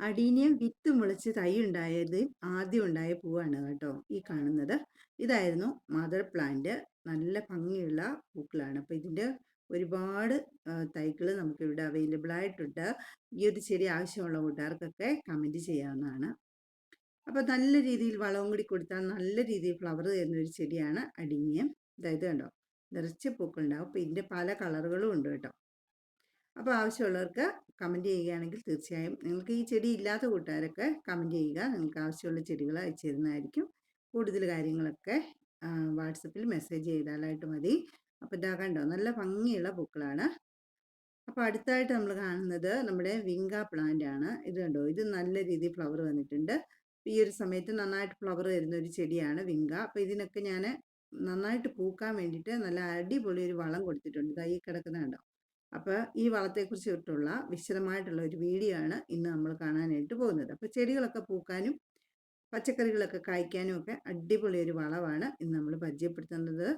Adenium വിത്ത് മുളച്ച് തൈ ഉണ്ടായത് ആദ്യം ഉണ്ടായ പൂവാണ് കേട്ടോ ഈ കാണുന്നത്. ഇതായിരുന്നു മദർ പ്ലാന്റ് നല്ല ഭംഗിയുള്ള പൂക്കളാണ്. അപ്പോൾ ഇതിന്റെ ഒരുപാട് തൈകൾ നമുക്കിവിടെ അവൈലബിൾ ആയിട്ടുണ്ട്. ഈ ഒരു ചെറിയ ആവശ്യമുള്ള കൂട്ടുകാർക്കൊക്കെ കമന്റ് ചെയ്യാവുന്നതാണ്. അപ്പോൾ നല്ല രീതിയിൽ വളവും കൂടി കൊടുത്താൽ നല്ല രീതിയിൽ ഫ്ലവർ തരുന്ന ഒരു ചെടിയാണ് അടീനിയം. അതായത് കണ്ടോ? നിറച്ച് പൂക്കളുണ്ടാവും. അപ്പോൾ ഇതിന്റെ പല കളറുകളും ഉണ്ട് കേട്ടോ. അപ്പോൾ ആവശ്യമുള്ളവർക്ക് കമന്റ് ചെയ്യുകയാണെങ്കിൽ തീർച്ചയായും നിങ്ങൾക്ക് ഈ ചെടി ഇല്ലാത്ത കൂട്ടുകാരൊക്കെ കമന്റ് ചെയ്യുക. നിങ്ങൾക്ക് ആവശ്യമുള്ള ചെടികൾ അയച്ചു തരുന്നതായിരിക്കും. കൂടുതൽ കാര്യങ്ങളൊക്കെ വാട്സപ്പിൽ മെസ്സേജ് ചെയ്താലായിട്ട് മതി. അപ്പോൾ ഇതാ കണ്ടോ നല്ല ഭംഗിയുള്ള പൂക്കളാണ്. അപ്പോൾ അടുത്തായിട്ട് നമ്മൾ കാണുന്നത് നമ്മുടെ വിങ്ക പ്ലാന്റ് ആണ്. ഇത് കണ്ടോ ഇത് നല്ല രീതിയിൽ ഫ്ലവർ വന്നിട്ടുണ്ട്. ഈ ഒരു സമയത്ത് നന്നായിട്ട് ഫ്ലവർ വരുന്ന ഒരു ചെടിയാണ് വിങ്ക. അപ്പോൾ ഇതിനൊക്കെ ഞാൻ നന്നായിട്ട് പൂക്കാൻ വേണ്ടിയിട്ട് നല്ല അടിപൊളി ഒരു വളം കൊടുത്തിട്ടുണ്ട്. ഇതായി കിടക്കുന്ന കണ്ടോ അപ്പോൾ ഈ വളത്തെക്കുറിച്ചിട്ടുള്ള വിശദമായിട്ടുള്ള ഒരു വീഡിയോ ആണ് ഇന്ന് നമ്മൾ കാണാനായിട്ട് പോകുന്നത്. അപ്പോൾ ചെടികളൊക്കെ പൂക്കാനും പച്ചക്കറികളൊക്കെ കായ്ക്കാനും ഒക്കെ അടിപൊളി ഒരു വളമാണ് ഇന്ന് നമ്മൾ പരിചയപ്പെടുത്തുന്നത്.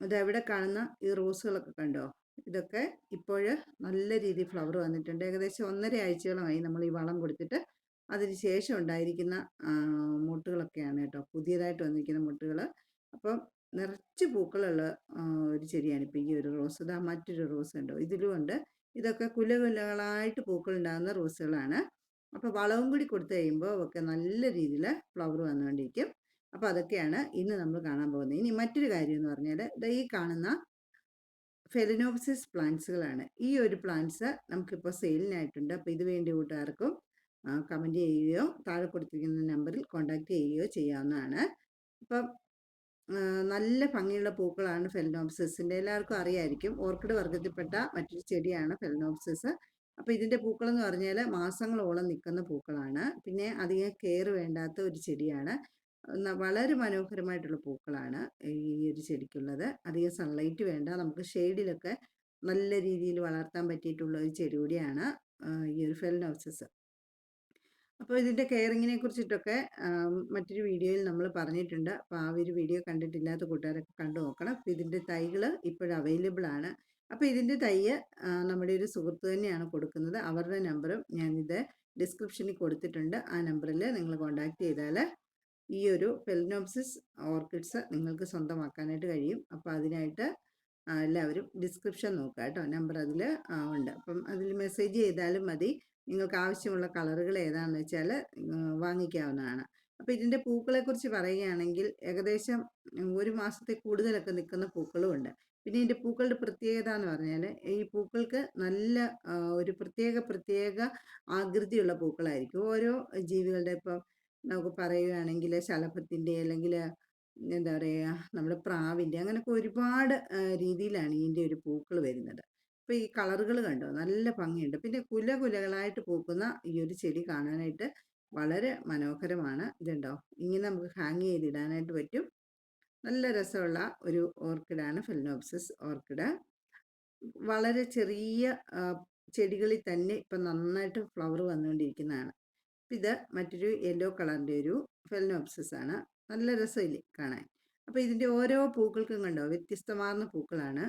അതെവിടെ കാണുന്ന ഈ റോസുകളൊക്കെ കണ്ടോ? ഇതൊക്കെ ഇപ്പോൾ നല്ല രീതിയിൽ ഫ്ലവർ വന്നിട്ടുണ്ട്. ഏകദേശം ഒന്നര ആഴ്ചകളായി നമ്മൾ ഈ വളം കൊടുത്തിട്ട് അതിന് ശേഷം ഉണ്ടായിരിക്കുന്ന മുട്ടുകളൊക്കെയാണ് കേട്ടോ. പുതിയതായിട്ട് വന്നിരിക്കുന്ന മുട്ടുകൾ അപ്പം നിറച്ച് പൂക്കളുള്ള ഒരു ചെടിയാണ്. ഇപ്പോൾ ഈ ഒരു റോസ് ഇതാ മറ്റൊരു റോസ് ഉണ്ടോ ഇതിലും ഉണ്ട്. ഇതൊക്കെ കുലകുലകളായിട്ട് പൂക്കൾ ഉണ്ടാകുന്ന റോസുകളാണ്. അപ്പോൾ വളവും കൂടി കൊടുത്തു കഴിയുമ്പോൾ ഒക്കെ നല്ല രീതിയിൽ ഫ്ലവർ വന്നുകൊണ്ടിരിക്കും. അപ്പോൾ അതൊക്കെയാണ് ഇന്ന് നമ്മൾ കാണാൻ പോകുന്നത്. ഇനി മറ്റൊരു കാര്യം എന്ന് പറഞ്ഞാൽ ഈ കാണുന്ന ഫെലിനോപ്സിസ് പ്ലാന്റ്സുകളാണ്. ഈ ഒരു പ്ലാന്റ്സ് നമുക്കിപ്പോൾ സെയിലിനായിട്ടുണ്ട്. അപ്പോൾ ഇത് വേണ്ടി കൂട്ടുകാർക്കും കമന്റ് ചെയ്യുകയോ താഴെ കൊടുത്തിരിക്കുന്ന നമ്പറിൽ കോൺടാക്റ്റ് ചെയ്യുകയോ ചെയ്യാവുന്നതാണ്. അപ്പം നല്ല ഭംഗിയുള്ള പൂക്കളാണ് ഫെലനോപ്സിസിന്റെ എല്ലാവർക്കും അറിയായിരിക്കും. ഓർക്കിഡ് വർഗത്തിൽപ്പെട്ട മറ്റൊരു ചെടിയാണ് ഫെലനോപ്സിസ് അപ്പോൾ ഇതിന്റെ പൂക്കളെന്ന് പറഞ്ഞാൽ മാസങ്ങളോളം നിൽക്കുന്ന പൂക്കളാണ്. പിന്നെ അധികം കെയർ വേണ്ടാത്ത ഒരു ചെടിയാണ്. വളരെ മനോഹരമായിട്ടുള്ള പൂക്കളാണ് ഈ ഒരു ചെടിക്കുള്ളത്. അധികം സൺലൈറ്റ് വേണ്ട. നമുക്ക് ഷെയ്ഡിലൊക്കെ നല്ല രീതിയിൽ വളർത്താൻ പറ്റിയിട്ടുള്ള ഒരു ചെടി കൂടിയാണ് ഈ ഒരു ഫെലനോപ്സിസ് അപ്പോൾ ഇതിന്റെ കെയറിങ്ങിനെ കുറിച്ചിട്ടൊക്കെ മറ്റൊരു വീഡിയോയിൽ നമ്മൾ പറഞ്ഞിട്ടുണ്ട്. അപ്പോൾ ആ ഒരു വീഡിയോ കണ്ടിട്ടില്ലാത്ത കൂട്ടുകാരൊക്കെ കണ്ടു നോക്കണം. അപ്പോൾ ഇതിന്റെ തൈകൾ ഇപ്പോഴും അവൈലബിൾ ആണ്. അപ്പോൾ ഇതിന്റെ തൈ നമ്മുടെ ഒരു സുഹൃത്ത് തന്നെയാണ് കൊടുക്കുന്നത്. അവരുടെ നമ്പറും ഞാനിത് ഡിസ്ക്രിപ്ഷനിൽ കൊടുത്തിട്ടുണ്ട്. ആ നമ്പറിൽ നിങ്ങൾ കോൺടാക്റ്റ് ചെയ്താൽ ഈ ഒരു ഫെലിനോപ്സിസ് ഓർക്കിഡ്സ് നിങ്ങൾക്ക് സ്വന്തമാക്കാനായിട്ട് കഴിയും. അപ്പോൾ അതിനായിട്ട് എല്ലാവരും ഡിസ്ക്രിപ്ഷൻ നോക്കുക കേട്ടോ. നമ്പർ അതിൽ ഉണ്ട്. അപ്പം അതിൽ മെസ്സേജ് ചെയ്താലും മതി. നിങ്ങൾക്ക് ആവശ്യമുള്ള കളറുകൾ ഏതാണെന്ന് വെച്ചാൽ വാങ്ങിക്കാവുന്നതാണ്. അപ്പോൾ ഇതിന്റെ പൂക്കളെക്കുറിച്ച് പറയുകയാണെങ്കിൽ ഏകദേശം ഒരു മാസത്തെ കൂടുതലൊക്കെ നിൽക്കുന്ന പൂക്കളും ഉണ്ട് പിന്നെ ഇതിന്റെ പൂക്കളുടെ പ്രത്യേകത എന്ന് പറഞ്ഞാൽ ഈ പൂക്കൾക്ക് നല്ല ഒരു പ്രത്യേക പ്രത്യേക ആകൃതിയുള്ള പൂക്കളായിരിക്കും. ഓരോ ജീവികളുടെ ഇപ്പം നമുക്ക് പറയുകയാണെങ്കിൽ ശലഭത്തിന്റെ അല്ലെങ്കിൽ എന്താ പറയുക നമ്മുടെ പ്രാവിന്റെ അങ്ങനെയൊക്കെ ഒരുപാട് രീതിയിലാണ് ഇതിന്റെ ഒരു പൂക്കൾ വരുന്നത്. അപ്പോൾ ഈ കളറുകൾ കണ്ടോ? നല്ല ഭംഗിയുണ്ട്. പിന്നെ കുല കുലകളായിട്ട് പൂക്കുന്ന ഈ ഒരു ചെടി കാണാനായിട്ട് വളരെ മനോഹരമാണ്. ഇതുണ്ടോ? ഇങ്ങനെ നമുക്ക് ഹാങ് ചെയ്തിടാനായിട്ട് പറ്റും. നല്ല രസമുള്ള ഒരു ഓർക്കിഡാണ് ഫെലിനോപ്സിസ് ഓർക്കിഡ്. വളരെ ചെറിയ ചെടികളിൽ തന്നെ ഇപ്പം നന്നായിട്ട് ഫ്ലവർ വന്നുകൊണ്ടിരിക്കുന്നതാണ്. ഇത് മറ്റൊരു യെല്ലോ കളറിന്റെ ഒരു ഫെലിനോപ്സിസ് ആണ് നല്ല രസമില്ലേ കാണാൻ. അപ്പോൾ ഇതിന്റെ ഓരോ പൂക്കൾക്കും കണ്ടോ? വ്യത്യസ്തമാർന്ന പൂക്കളാണ്.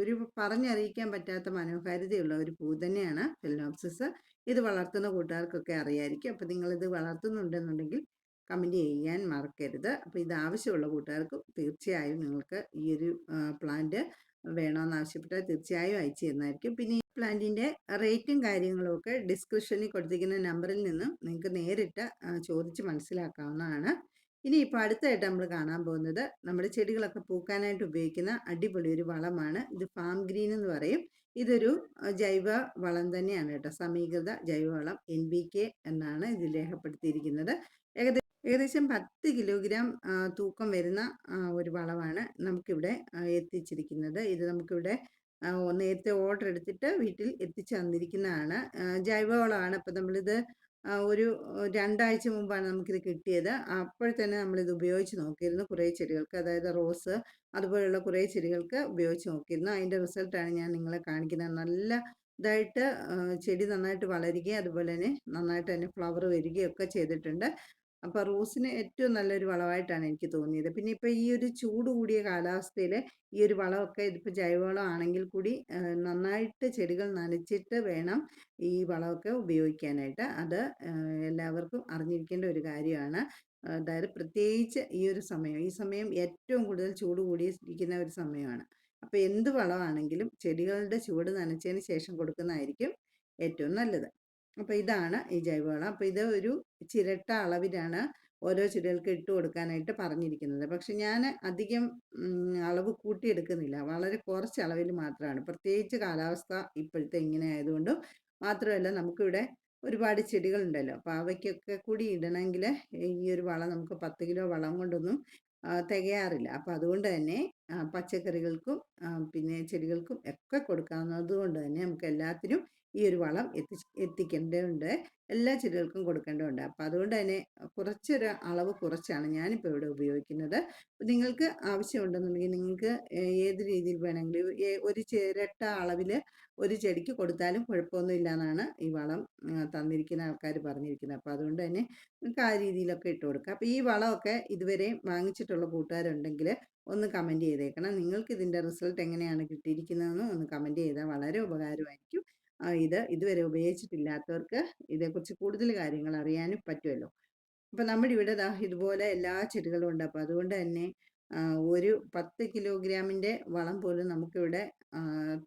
ഒരു പറഞ്ഞറിയിക്കാൻ പറ്റാത്ത മനോഹാരിതയുള്ള ഒരു പൂ തന്നെയാണ് ഫിലോപ്സിസ് ഇത് വളർത്തുന്ന കൂട്ടുകാർക്കൊക്കെ അറിയായിരിക്കും. അപ്പോൾ ഇത് വളർത്തുന്നുണ്ടെന്നുണ്ടെങ്കിൽ കമന്റ് ചെയ്യാൻ മറക്കരുത്. അപ്പോൾ ഇത് ആവശ്യമുള്ള കൂട്ടുകാർക്ക് തീർച്ചയായും നിങ്ങൾക്ക് ഈ ഒരു പ്ലാന്റ് വേണമെന്ന് ആവശ്യപ്പെട്ടാൽ തീർച്ചയായും അയച്ചു തരുന്നതായിരിക്കും പിന്നെ ഈ പ്ലാന്റിന്റെ റേറ്റും കാര്യങ്ങളും ഒക്കെ ഡിസ്ക്രിപ്ഷനിൽ കൊടുത്തിരിക്കുന്ന നമ്പറിൽ നിന്നും നിങ്ങൾക്ക് നേരിട്ട് ചോദിച്ച് മനസ്സിലാക്കാവുന്നതാണ്. ഇനി ഇപ്പോൾ അടുത്തായിട്ട് നമ്മൾ കാണാൻ പോകുന്നത് നമ്മുടെ ചെടികളൊക്കെ പൂക്കാനായിട്ട് ഉപയോഗിക്കുന്ന അടിപൊളി ഒരു വളമാണ്. ഇത് ഫാം ഗ്രീൻ എന്ന് പറയും. ഇതൊരു ജൈവ വളം തന്നെയാണ് കേട്ടോ. സമീകൃത ജൈവവളം എൻ ബി കെ എന്നാണ് ഇതിൽ രേഖപ്പെടുത്തിയിരിക്കുന്നത്. ഏകദേശം ഏകദേശം പത്ത് കിലോഗ്രാം തൂക്കം വരുന്ന ഒരു വളമാണ് നമുക്കിവിടെ എത്തിച്ചിരിക്കുന്നത്. ഇത് നമുക്കിവിടെ നേരത്തെ ഓർഡർ എടുത്തിട്ട് വീട്ടിൽ എത്തിച്ചു തന്നിരിക്കുന്നതാണ്. ജൈവവളമാണ് അപ്പോൾ നമ്മളിത് ഒരു രണ്ടാഴ്ച മുമ്പാണ് നമുക്കിത് കിട്ടിയത്. അപ്പോൾ തന്നെ നമ്മളിത് ഉപയോഗിച്ച് നോക്കിയിരുന്നു കുറേ ചെടികൾക്ക്. അതായത് റോസ് അതുപോലെയുള്ള കുറേ ചെടികൾക്ക് ഉപയോഗിച്ച് നോക്കിയിരുന്നു. അതിന്റെ റിസൾട്ടാണ് ഞാൻ നിങ്ങളെ കാണിക്കുന്നത്. നല്ല ഇതായിട്ട് ചെടി നന്നായിട്ട് വളരുകയും അതുപോലെ തന്നെ നന്നായിട്ട് തന്നെ ഫ്ലവർ വരികയൊക്കെ ചെയ്തിട്ടുണ്ട്. അപ്പോൾ റോസിന് ഏറ്റവും നല്ലൊരു വളമായിട്ടാണ് എനിക്ക് തോന്നിയത്. പിന്നെ ഇപ്പോൾ ഈ ഒരു ചൂട് കൂടിയ കാലാവസ്ഥയിൽ ഈ ഒരു വളമൊക്കെ ഇതിപ്പോൾ ജൈവവളം ആണെങ്കിൽ കൂടി നന്നായിട്ട് ചെടികൾ നനച്ചിട്ട് വേണം ഈ വളമൊക്കെ ഉപയോഗിക്കാനായിട്ട്. അത് എല്ലാവർക്കും അറിഞ്ഞിരിക്കേണ്ട ഒരു കാര്യമാണ്. അതായത് പ്രത്യേകിച്ച് ഈ ഒരു സമയം ഈ സമയം ഏറ്റവും കൂടുതൽ ചൂട് കൂടിയിരിക്കുന്ന ഒരു സമയമാണ്. അപ്പോൾ എന്ത് വളമാണെങ്കിലും ചെടികളുടെ ചൂട് നനച്ചതിന് ശേഷം കൊടുക്കുന്നതായിരിക്കും ഏറ്റവും നല്ലത്. അപ്പോൾ ഇതാണ് ഈ ജൈവവളം. അപ്പോൾ ഇത് ഒരു ചിരട്ട അളവിലാണ് ഓരോ ചെടികൾക്ക് ഇട്ട് കൊടുക്കാനായിട്ട് പറഞ്ഞിരിക്കുന്നത്. പക്ഷെ ഞാൻ അധികം അളവ് കൂട്ടിയെടുക്കുന്നില്ല. വളരെ കുറച്ച് അളവിൽ മാത്രമാണ്. പ്രത്യേകിച്ച് കാലാവസ്ഥ ഇപ്പോഴത്തെ ഇങ്ങനെ ആയതുകൊണ്ടും മാത്രമല്ല നമുക്കിവിടെ ഒരുപാട് ചെടികളുണ്ടല്ലോ. അപ്പോൾ അവയ്ക്കൊക്കെ കൂടി ഇടണമെങ്കിൽ ഈ ഒരു വളം നമുക്ക് പത്ത് കിലോ വളം കൊണ്ടൊന്നും തികയാറില്ല. അപ്പോൾ അതുകൊണ്ട് തന്നെ പച്ചക്കറികൾക്കും പിന്നെ ചെടികൾക്കും ഒക്കെ കൊടുക്കാവുന്നത് കൊണ്ട് തന്നെ നമുക്ക് എല്ലാത്തിനും ഈ ഒരു വളം എത്തി എത്തിക്കേണ്ടതുണ്ട്. എല്ലാ ചെടികൾക്കും കൊടുക്കേണ്ടതുണ്ട്. അപ്പോൾ അതുകൊണ്ട് തന്നെ കുറച്ചൊരു അളവ് കുറച്ചാണ് ഞാനിപ്പോൾ ഇവിടെ ഉപയോഗിക്കുന്നത്. നിങ്ങൾക്ക് ആവശ്യമുണ്ടെന്നുണ്ടെങ്കിൽ നിങ്ങൾക്ക് ഏത് രീതിയിൽ വേണമെങ്കിലും ഒരു ചിരട്ട അളവിൽ ഒരു ചെടിക്ക് കൊടുത്താലും കുഴപ്പമൊന്നുമില്ല എന്നാണ് ഈ വളം തന്നിരിക്കുന്ന ആൾക്കാർ പറഞ്ഞിരിക്കുന്നത്. അപ്പോൾ അതുകൊണ്ട് തന്നെ നിങ്ങൾക്ക് ആ രീതിയിലൊക്കെ ഇട്ട് കൊടുക്കുക അപ്പോൾ ഈ വളമൊക്കെ ഇതുവരെ വാങ്ങിച്ചിട്ടുള്ള കൂട്ടുകാരുണ്ടെങ്കിൽ ഒന്ന് കമന്റ് ചെയ്തേക്കണം. നിങ്ങൾക്ക് ഇതിന്റെ റിസൾട്ട് എങ്ങനെയാണ് കിട്ടിയിരിക്കുന്നതെന്ന് ഒന്ന് കമന്റ് ചെയ്താൽ വളരെ ഉപകാരമായിരിക്കും. ഇത് ഇതുവരെ ഉപയോഗിച്ചിട്ടില്ലാത്തവർക്ക് ഇതേക്കുറിച്ച് കൂടുതൽ കാര്യങ്ങൾ അറിയാനും പറ്റുമല്ലോ. അപ്പം നമ്മുടെ ഇവിടെ ദാ ഇതുപോലെ എല്ലാ ചെടികളും ഉണ്ട്. അപ്പോൾ അതുകൊണ്ട് തന്നെ ഒരു പത്ത് കിലോഗ്രാമിന്റെ വളം പോലും നമുക്കിവിടെ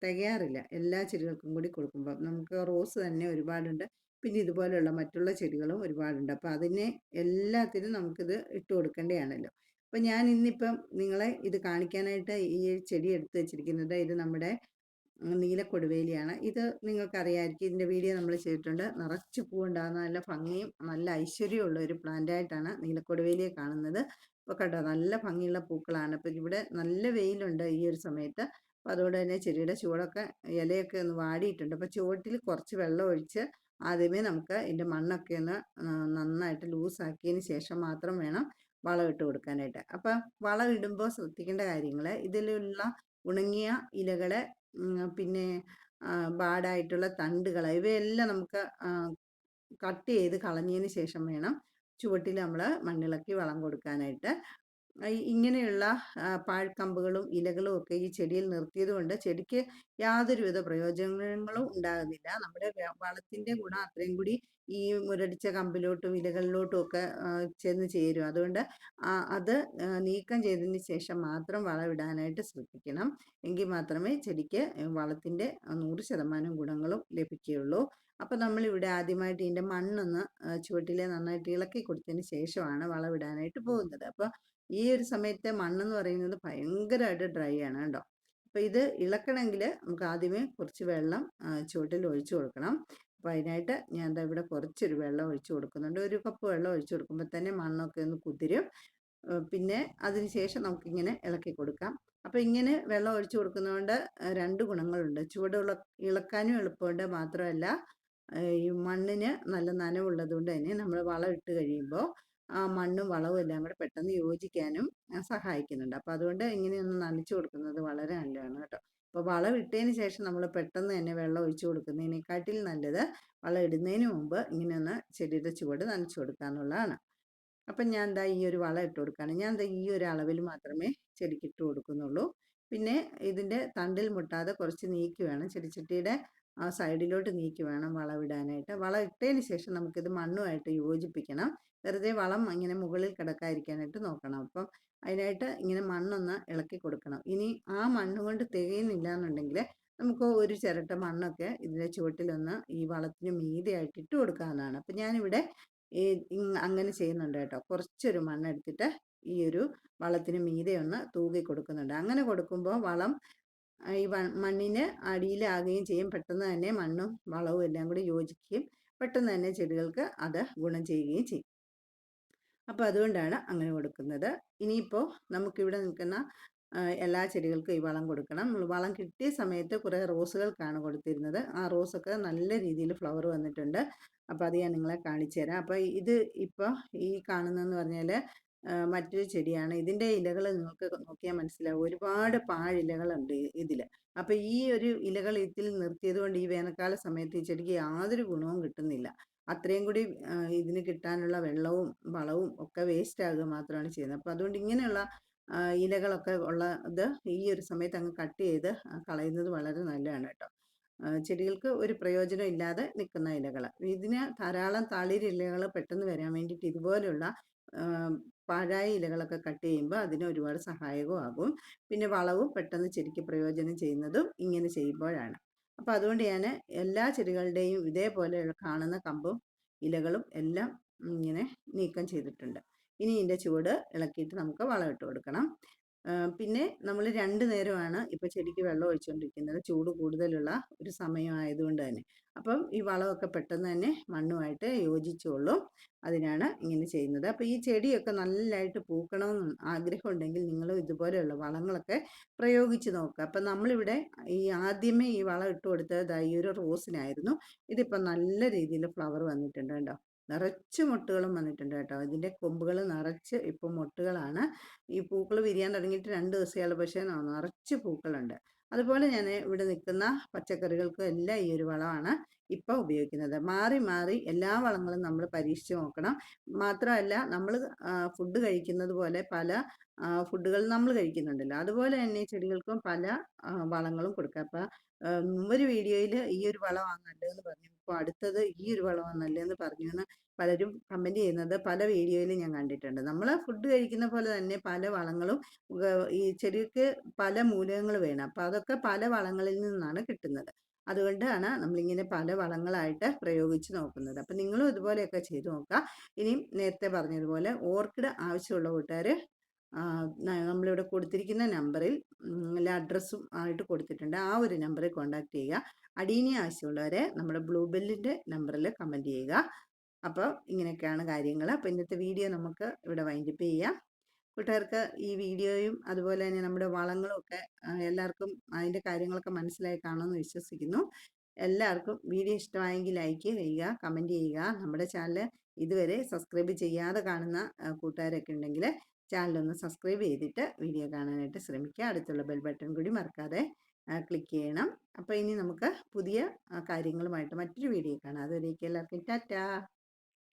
തികയാറില്ല. എല്ലാ ചെടികൾക്കും കൂടി കൊടുക്കുമ്പോൾ നമുക്ക് റോസ് തന്നെ ഒരുപാടുണ്ട്. പിന്നെ ഇതുപോലെയുള്ള മറ്റുള്ള ചെടികളും ഒരുപാടുണ്ട്. അപ്പോൾ അതിനെ എല്ലാത്തിനും നമുക്കിത് ഇട്ട് കൊടുക്കേണ്ടതാണല്ലോ. അപ്പോൾ ഞാൻ ഇന്നിപ്പം നിങ്ങളെ ഇത് കാണിക്കാനായിട്ട് ഈ ചെടി എടുത്ത് വെച്ചിരിക്കുന്നത് ഇത് നമ്മുടെ നീലക്കൊടുവേലിയാണ് ഇത് നിങ്ങൾക്കറിയാമായിരിക്കും ഇതിന്റെ വീഡിയോ നമ്മൾ ചെയ്തിട്ടുണ്ട്. നിറച്ച് പൂവുണ്ടാകുന്ന നല്ല ഭംഗിയും നല്ല ഐശ്വര്യമുള്ള ഒരു പ്ലാന്റായിട്ടാണ് നീലക്കൊടുവേലിയെ കാണുന്നത്. ഇപ്പോൾ കണ്ടോ നല്ല ഭംഗിയുള്ള പൂക്കളാണ്. അപ്പോൾ ഇവിടെ നല്ല വെയിലുണ്ട് ഈ ഒരു സമയത്ത്. അപ്പോൾ അതുകൊണ്ട് തന്നെ ചെടിയുടെ ചുവടൊക്കെ ഇലയൊക്കെ ഒന്ന് വാടിയിട്ടുണ്ട്. അപ്പോൾ ചുവട്ടിൽ കുറച്ച് വെള്ളം ഒഴിച്ച് ആദ്യമേ നമുക്ക് ഇതിന്റെ മണ്ണൊക്കെ ഒന്ന് നന്നായിട്ട് ലൂസാക്കിയതിന് ശേഷം മാത്രം വേണം വളം ഇട്ട് കൊടുക്കാനായിട്ട്. അപ്പം വളം ഇടുമ്പോൾ ശ്രദ്ധിക്കേണ്ട കാര്യങ്ങൾ ഇതിലുള്ള ഉണങ്ങിയ ഇലകളെ പിന്നെ ബാഡായിട്ടുള്ള തണ്ടുകൾ ഇവയെല്ലാം നമുക്ക് കട്ട് ചെയ്ത് കളഞ്ഞതിന് ശേഷം വേണം ചുവട്ടിൽ നമ്മൾ മണ്ണിളക്കി വളം കൊടുക്കാനായിട്ട്. ഇങ്ങനെയുള്ള പാഴ്ക്കമ്പുകളും ഇലകളും ഒക്കെ ഈ ചെടിയിൽ നിർത്തിയത് കൊണ്ട് ചെടിക്ക് യാതൊരുവിധ പ്രയോജനങ്ങളും ഉണ്ടാകുന്നില്ല. നമ്മുടെ വളത്തിന്റെ ഗുണം അത്രയും കൂടി ഈ മുരടിച്ച കമ്പിലോട്ടും ഇലകളിലോട്ടും ഒക്കെ ചെന്ന് ചേരും. അതുകൊണ്ട് അത് നീക്കം ചെയ്തതിന് ശേഷം മാത്രം വളമിടാനായിട്ട് ശ്രദ്ധിക്കണം. എങ്കിൽ മാത്രമേ ചെടിക്ക് വളത്തിന്റെ നൂറ് ശതമാനം ഗുണങ്ങളും ലഭിക്കുകയുള്ളൂ. അപ്പോൾ നമ്മളിവിടെ ആദ്യമായിട്ട് ഇതിന്റെ മണ്ണൊന്ന് ചുവട്ടിലെ നന്നായിട്ട് ഇളക്കി കൊടുത്തതിന് ശേഷമാണ് വളമിടാനായിട്ട് പോകുന്നത്. അപ്പോൾ ഈ ഒരു സമയത്തെ മണ്ണെന്ന് പറയുന്നത് ഭയങ്കരമായിട്ട് ഡ്രൈ ആണ് കേട്ടോ. അപ്പോൾ ഇത് ഇളക്കണമെങ്കിൽ നമുക്ക് ആദ്യമേ കുറച്ച് വെള്ളം ചുവട്ടിൽ ഒഴിച്ചു കൊടുക്കണം. അപ്പോൾ അതിനായിട്ട് ഞാൻ എന്താ ഇവിടെ കുറച്ചൊരു വെള്ളം ഒഴിച്ചു കൊടുക്കുന്നുണ്ട്. ഒരു കപ്പ് വെള്ളം ഒഴിച്ചു കൊടുക്കുമ്പോൾ തന്നെ മണ്ണൊക്കെ ഒന്ന് കുതിരും. പിന്നെ അതിന് ശേഷം നമുക്കിങ്ങനെ ഇളക്കി കൊടുക്കാം. അപ്പോൾ ഇങ്ങനെ വെള്ളം ഒഴിച്ചു കൊടുക്കുന്നതുകൊണ്ട് രണ്ട് ഗുണങ്ങളുണ്ട്. ചുവട് ഇളക്കാനും എളുപ്പമുണ്ട്. മാത്രമല്ല ഈ മണ്ണിന് നല്ല നനവുള്ളത് കൊണ്ട് തന്നെ നമ്മൾ വളം ഇട്ട് കഴിയുമ്പോൾ ആ മണ്ണും വളവും എല്ലാം കൂടെ പെട്ടെന്ന് യോജിക്കാനും സഹായിക്കുന്നുണ്ട്. അപ്പോൾ അതുകൊണ്ട് ഇങ്ങനെയൊന്ന് നനച്ചു കൊടുക്കുന്നത് വളരെ നല്ലതാണ് കേട്ടോ. അപ്പോൾ വളം ഇട്ടതിന് ശേഷം നമ്മൾ പെട്ടെന്ന് തന്നെ വെള്ളം ഒഴിച്ചു കൊടുക്കുന്നതിനെക്കാട്ടിൽ നല്ലത് വളം ഇടുന്നതിന് മുമ്പ് ഇങ്ങനെയൊന്ന് ചെടിയുടെ ചുവട് നനച്ചു കൊടുക്കുക എന്നുള്ളതാണ് അപ്പം ഞാൻ എന്താ ഈ ഒരു വളം ഇട്ട് കൊടുക്കുകയാണ് ഞാൻ എന്താ ഈ ഒരു അളവിൽ മാത്രമേ ചെടിക്ക് ഇട്ട് കൊടുക്കുന്നുള്ളൂ. പിന്നെ ഇതിന്റെ തണ്ടിൽ മുട്ടാതെ കുറച്ച് നീക്കി വേണം ചെടിച്ചട്ടിയുടെ ആ സൈഡിലോട്ട് നീക്കി വേണം വളമിടാനായിട്ട് വളം ഇട്ടതിന് ശേഷം നമുക്കിത് മണ്ണുമായിട്ട് യോജിപ്പിക്കണം. വെറുതെ വളം ഇങ്ങനെ മുകളിൽ കിടക്കാതിരിക്കാനായിട്ട് നോക്കണം. അപ്പം അതിനായിട്ട് ഇങ്ങനെ മണ്ണൊന്ന് ഇളക്കി കൊടുക്കണം. ഇനി ആ മണ്ണ് കൊണ്ട് തികയുന്നില്ല എന്നുണ്ടെങ്കിൽ നമുക്ക് ഒരു ചിരട്ട മണ്ണൊക്കെ ഇതിന്റെ ചുവട്ടിലൊന്ന് ഈ വളത്തിന് മീതെയായിട്ട് ഇട്ട് കൊടുക്കാവുന്നതാണ്. അപ്പം ഞാനിവിടെ ഈ അങ്ങനെ ചെയ്യുന്നുണ്ട് കേട്ടോ. കുറച്ചൊരു മണ്ണെടുത്തിട്ട് ഈ ഒരു വളത്തിന് മീതെ ഒന്ന് തൂകി കൊടുക്കുന്നുണ്ട്. അങ്ങനെ കൊടുക്കുമ്പോൾ വളം ഈ മണ്ണിന് അടിയിലാകുകയും ചെയ്യും. പെട്ടെന്ന് തന്നെ മണ്ണും വളവും എല്ലാം കൂടി യോജിക്കുകയും പെട്ടെന്ന് തന്നെ ചെടികൾക്ക് അത് ഗുണം ചെയ്യുകയും ചെയ്യും. അപ്പോൾ അതുകൊണ്ടാണ് അങ്ങനെ കൊടുക്കുന്നത്. ഇനിയിപ്പോൾ നമുക്കിവിടെ നിൽക്കുന്ന എല്ലാ ചെടികൾക്കും ഈ വളം കൊടുക്കണം. നമ്മൾ വളം കിട്ടിയ സമയത്ത് കുറേ റോസുകൾക്കാണ് കൊടുത്തിരുന്നത്. ആ റോസൊക്കെ നല്ല രീതിയിൽ ഫ്ലവർ വന്നിട്ടുണ്ട്. അപ്പോൾ അത് ഞാൻ നിങ്ങളെ കാണിച്ചു തരാം അപ്പോൾ ഇത് ഇപ്പോൾ ഈ കാണുന്നതെന്ന് പറഞ്ഞാൽ മറ്റൊരു ചെടിയാണ്. ഇതിന്റെ ഇലകൾ നിങ്ങൾക്ക് നോക്കിയാൽ മനസ്സിലാവും. ഒരുപാട് പാഴിലകളുണ്ട് ഇതിൽ അപ്പോൾ ഈ ഒരു ഇലകൾ ഇതിൽ നിർത്തിയത് കൊണ്ട് ഈ വേനൽക്കാല സമയത്ത് ഈ ചെടിക്ക് യാതൊരു ഗുണവും കിട്ടുന്നില്ല. അത്രയും കൂടി ഇതിന് കിട്ടാനുള്ള വെള്ളവും വളവും ഒക്കെ വേസ്റ്റ് ആകുക മാത്രമാണ് ചെയ്യുന്നത്. അപ്പോൾ അതുകൊണ്ട് ഇങ്ങനെയുള്ള ഇലകളൊക്കെ ഉള്ളത് ഈ ഒരു സമയത്ത് അങ്ങ് കട്ട് ചെയ്ത് കളയുന്നത് വളരെ നല്ലതാണ് കേട്ടോ. ചെടികൾക്ക് ഒരു പ്രയോജനം ഇല്ലാതെ നിൽക്കുന്ന ഇലകൾ ഇതിന് ധാരാളം തളിരിലകൾ പെട്ടെന്ന് വരാൻ വേണ്ടിയിട്ട് ഇതുപോലുള്ള പാഴായ ഇലകളൊക്കെ കട്ട് ചെയ്യുമ്പോൾ അതിന് ഒരുപാട് സഹായകമാകും പിന്നെ വളവും പെട്ടെന്ന് ചെടിക്ക് പ്രയോജനം ചെയ്യുന്നതും ഇങ്ങനെ ചെയ്യുമ്പോഴാണ്. അപ്പോൾ അതുകൊണ്ട് ഞാൻ എല്ലാ ചെടികളുടെയും ഇതേപോലെ കാണുന്ന കമ്പും ഇലകളും എല്ലാം ഇങ്ങനെ നീക്കം ചെയ്തിട്ടുണ്ട്. ഇനി ഇതിന്റെ ചുവട് ഇളക്കിയിട്ട് നമുക്ക് വളമിട്ട് കൊടുക്കണം. പിന്നെ നമ്മൾ രണ്ട് നേരമാണ് ഇപ്പോൾ ചെടിക്ക് വെള്ളം ഒഴിച്ചുകൊണ്ടിരിക്കുന്നത് ചൂട് കൂടുതലുള്ള ഒരു സമയമായതുകൊണ്ട് തന്നെ. അപ്പം ഈ വളമൊക്കെ പെട്ടെന്ന് തന്നെ മണ്ണുമായിട്ട് യോജിച്ചോളും. അതിനാണ് ഇങ്ങനെ ചെയ്യുന്നത്. അപ്പോൾ ഈ ചെടിയൊക്കെ നല്ലതായിട്ട് പൂക്കണമെന്ന് ആഗ്രഹമുണ്ടെങ്കിൽ നിങ്ങൾ ഇതുപോലെയുള്ള വളങ്ങളൊക്കെ പ്രയോഗിച്ച് നോക്കുക. അപ്പം നമ്മളിവിടെ ഈ ആദ്യമേ ഈ വളം ഇട്ട് കൊടുത്തത് ഈ ഒരു റോസിനായിരുന്നു. ഇതിപ്പോൾ നല്ല രീതിയിൽ ഫ്ലവർ വന്നിട്ടുണ്ട് കേട്ടോ നിറച്ച് മുട്ടുകളും വന്നിട്ടുണ്ട് കേട്ടോ. ഇതിന്റെ കൊമ്പുകൾ നിറച്ച് ഇപ്പോൾ മുട്ടുകളാണ്. ഈ പൂക്കൾ വിരിയാൻ തുടങ്ങിയിട്ട് രണ്ട് ദിവസമുള്ള പക്ഷേ നിറച്ച് പൂക്കളുണ്ട്. അതുപോലെ ഞാൻ ഇവിടെ നിൽക്കുന്ന പച്ചക്കറികൾക്കും എല്ലാം ഈ ഒരു വളമാണ്. ഇപ്പോൾ ഉപയോഗിക്കുന്നത്. മാറി മാറി എല്ലാ വളങ്ങളും നമ്മൾ പരീക്ഷിച്ച് നോക്കണം. മാത്രമല്ല നമ്മൾ ഫുഡ് കഴിക്കുന്നത് പോലെ പല ഫുഡുകൾ നമ്മൾ കഴിക്കുന്നുണ്ടല്ലോ. അതുപോലെ തന്നെ ചെടികൾക്കും പല വളങ്ങളും കൊടുക്കുക അപ്പം ഒരു വീഡിയോയിൽ ഈ ഒരു വളമാണ് നല്ലതെന്ന് പറഞ്ഞു. ഇപ്പോൾ അടുത്തത് ഈ ഒരു വളമാണ് നല്ലതെന്ന് പറഞ്ഞു എന്ന് പലരും കമന്റ് ചെയ്യുന്നത് പല വീഡിയോയിലും ഞാൻ കണ്ടിട്ടുണ്ട്. നമ്മൾ ഫുഡ് കഴിക്കുന്ന പോലെ തന്നെ പല വളങ്ങളും ഈ ചെടിക്ക് പല മൂലകങ്ങൾ വേണം. അപ്പോൾ അതൊക്കെ പല വളങ്ങളിൽ നിന്നാണ് കിട്ടുന്നത്. അതുകൊണ്ടാണ് നമ്മളിങ്ങനെ പല വളങ്ങളായിട്ട് പ്രയോഗിച്ച് നോക്കുന്നത്. അപ്പം നിങ്ങളും ഇതുപോലെയൊക്കെ ചെയ്തു നോക്കുക. ഇനിയും നേരത്തെ പറഞ്ഞതുപോലെ ഓർക്കിഡ് ആവശ്യമുള്ള കൂട്ടുകാർ നമ്മളിവിടെ കൊടുത്തിരിക്കുന്ന നമ്പറിൽ അഡ്രസ്സും ആയിട്ട് കൊടുത്തിട്ടുണ്ട്. ആ ഒരു നമ്പറിൽ കോൺടാക്ട് ചെയ്യുക. അടീനി ആവശ്യമുള്ളവരെ നമ്മുടെ ബ്ലൂ ബെല്ലിന്റെ നമ്പറിൽ കമന്റ് ചെയ്യുക. അപ്പോൾ ഇങ്ങനെയൊക്കെയാണ് കാര്യങ്ങൾ. അപ്പോൾ ഇന്നത്തെ വീഡിയോ നമുക്ക് ഇവിടെ വൈൻഡപ്പ് ചെയ്യാം. കൂട്ടുകാർക്ക് ഈ വീഡിയോയും അതുപോലെ തന്നെ നമ്മുടെ വളങ്ങളും ഒക്കെ എല്ലാവർക്കും അതിന്റെ കാര്യങ്ങളൊക്കെ മനസ്സിലായി കാണുമെന്ന് വിശ്വസിക്കുന്നു. എല്ലാവർക്കും വീഡിയോ ഇഷ്ടമായെങ്കിൽ ലൈക്ക് ചെയ്യുക കമന്റ് ചെയ്യുക. നമ്മുടെ ചാനൽ ഇതുവരെ സബ്സ്ക്രൈബ് ചെയ്യാതെ കാണുന്ന കൂട്ടുകാരൊക്കെ ഉണ്ടെങ്കിൽ ചാനലൊന്ന് സബ്സ്ക്രൈബ് ചെയ്തിട്ട് വീഡിയോ കാണാനായിട്ട് ശ്രമിക്കുക. അടുത്തുള്ള ബെൽ ബട്ടൺ കൂടി മറക്കാതെ ക്ലിക്ക് ചെയ്യണം. അപ്പോൾ ഇനി നമുക്ക് പുതിയ കാര്യങ്ങളുമായിട്ട് മറ്റൊരു വീഡിയോ കാണാം. അതുവരേക്കും എല്ലാവർക്കും ടാറ്റാ!